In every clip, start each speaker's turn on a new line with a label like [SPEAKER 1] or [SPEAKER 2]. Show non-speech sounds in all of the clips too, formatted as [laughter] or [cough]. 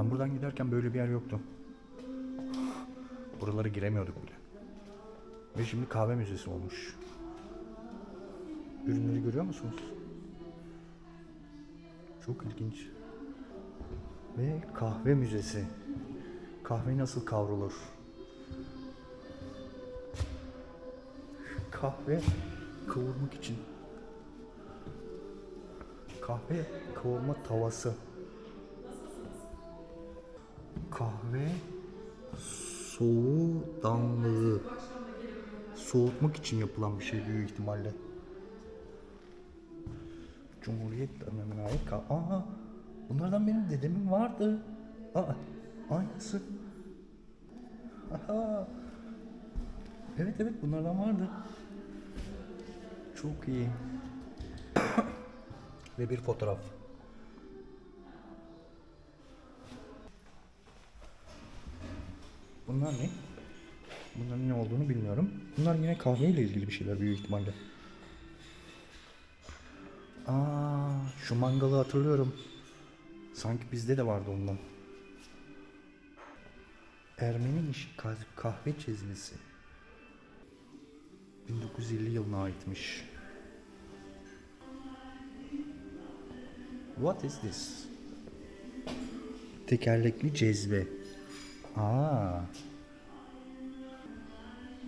[SPEAKER 1] Ben buradan giderken böyle bir yer yoktu. Buralara giremiyorduk bile. Ve şimdi kahve müzesi olmuş. Ürünleri görüyor musunuz? Çok ilginç. Ve kahve müzesi. Kahve nasıl kavrulur? Kahve kavurmak için. Kahve kavurma tavası. Kahve soğudanlığı. Soğutmak için yapılan bir şey büyük ihtimalle. Cumhuriyet dönemine ait kah- Aa, bunlardan benim dedemin vardı. Aa, aynısı. Aha. Evet evet bunlardan vardı. Çok iyi. [coughs] Ve bir fotoğraf. Bunlar ne? Bunların ne olduğunu bilmiyorum. Bunlar yine kahveyle ilgili bir şeyler büyük ihtimalle. Aa, şu mangalı hatırlıyorum. Sanki bizde de vardı ondan. Ermeni iş kah- kahve çizgisi. 1950 yılına aitmiş. What is this? Tekerlekli cezve. Aa.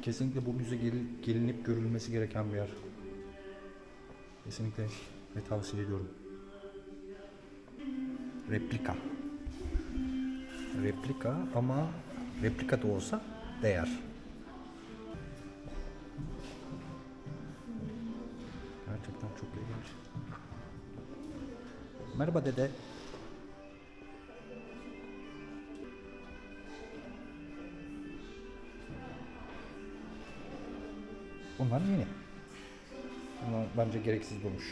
[SPEAKER 1] Kesinlikle bu müze gel- gelinip görülmesi gereken bir yer. Kesinlikle ve tavsiye ediyorum. Replika. Replika ama replika da olsa değer. Gerçekten çok ilginç. Merhaba dede. Bunlar yeni. Bunlar bence gereksiz durmuş.